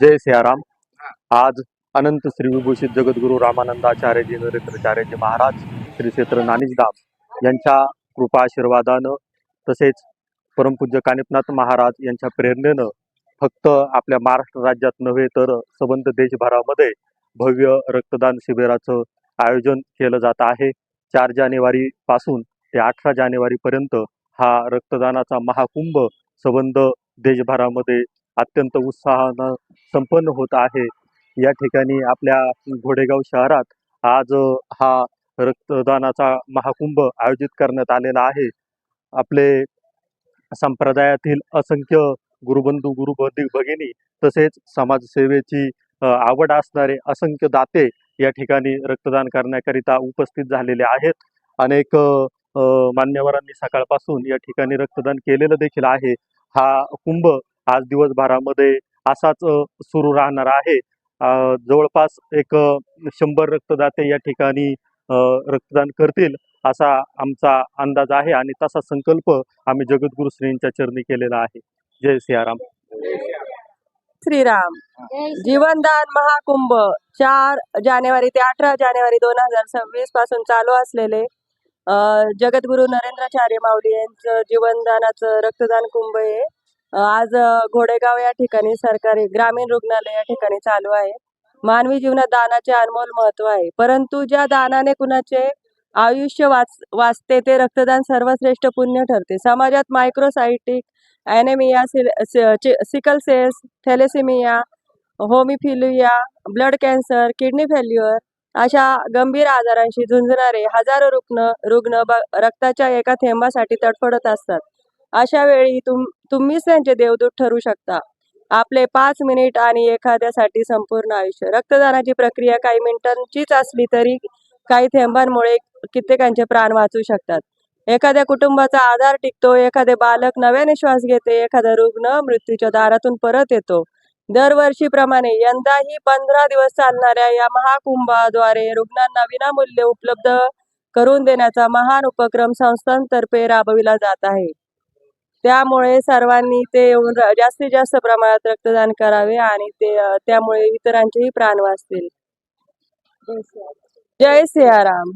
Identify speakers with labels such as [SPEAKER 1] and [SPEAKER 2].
[SPEAKER 1] जय सियाराम. आज अनंत श्री विभूषित जगद्गुरु रामानंदाचार्यजी नरेंद्रचार्यजी महाराज श्री क्षेत्र नानिजधाम यांच्या कृपा आशीर्वादानं तसेच परमपूज्य कानिपनाथ महाराज यांच्या प्रेरणेनं फक्त आपल्या महाराष्ट्र राज्यात नव्हे तर सबंध देशभरामध्ये भव्य रक्तदान शिबिराचं आयोजन केलं जात आहे. चार जानेवारी पासून ते अठरा जानेवारीपर्यंत हा रक्तदानाचा महाकुंभ सबंध देशभरामध्ये अत्यंत उत्साहानं संपन्न होत आहे. या ठिकाणी आपल्या घोडेगाव शहरात आज हा रक्तदानाचा महाकुंभ आयोजित करण्यात आलेला आहे. आपले संप्रदायातील असंख्य गुरुबंधू गुरु भगिनी भगिनी तसेच समाजसेवेची आवड असणारे असंख्य दाते या ठिकाणी रक्तदान करण्याकरिता उपस्थित झालेले आहेत. अनेक मान्यवरांनी सकाळपासून या ठिकाणी रक्तदान केलेलं देखील आहे. हा कुंभ आज दिवसभरामध्ये असाच सुरू राहणार आहे. जवळपास एक शंभर रक्तदाते या ठिकाणी रक्तदान करतील असा आमचा अंदाज आहे आणि तसा संकल्प आम्ही जगद्गुरु श्रींच्या चरणी केलेला आहे. जय सियाराम.
[SPEAKER 2] श्रीराम. जीवनदान महाकुंभ चार जानेवारी ते अठरा जानेवारी दोन हजार सव्वीसपासून चालू असलेले जगद्गुरु नरेंद्राचार्य माऊली यांचं जीवनदानाचं रक्तदान कुंभ आहे आज घोडेगाव या ठिकाणी सरकारी ग्रामीण रुग्णालय या ठिकाणी चालू आहे. मानवी जीवनात दानाचे अनमोल महत्त्व आहे. परंतु ज्या दानाने कुणाचे आयुष्य वाच वाचते ते रक्तदान सर्वश्रेष्ठ पुण्य ठरते. समाजात microcytic anaemia sickle cells thalassaemia haemophilia blood cancer kidney failure अशा गंभीर आजारांशी झुंजणारे हजारो रुग्ण रुग्ण ब- रक्ताच्या एका थेंबासाठी तडफडत असतात. अशा वेळी तुम तुम्हीच त्यांचे देवदूत ठरू शकता. आपले पाच मिनिट आणि एखाद्यासाठी संपूर्ण आयुष्य. रक्तदानाची प्रक्रिया काही मिनिटांचीच असली तरी काही थेंबांमुळे कित्येकांचे प्राण वाचू शकतात. एखाद्या कुटुंबाचा आधार टिकतो एखादे बालक नव्याने श्वास घेते एखादा रुग्ण मृत्यूच्या दारातून परत येतो. दरवर्षीप्रमाणे यंदाही पंधरा दिवस चालणाऱ्या या महाकुंभाद्वारे रुग्णांना विनामूल्य उपलब्ध करून देण्याचा महान उपक्रम संस्थांतर्फे राबविला जात आहे. त्यामुळे सर्वांनी ते येऊन जास्तीत जास्त प्रमाणात रक्तदान करावे आणि ते त्यामुळे इतरांचेही प्राण वाचतील. जय सियाराम.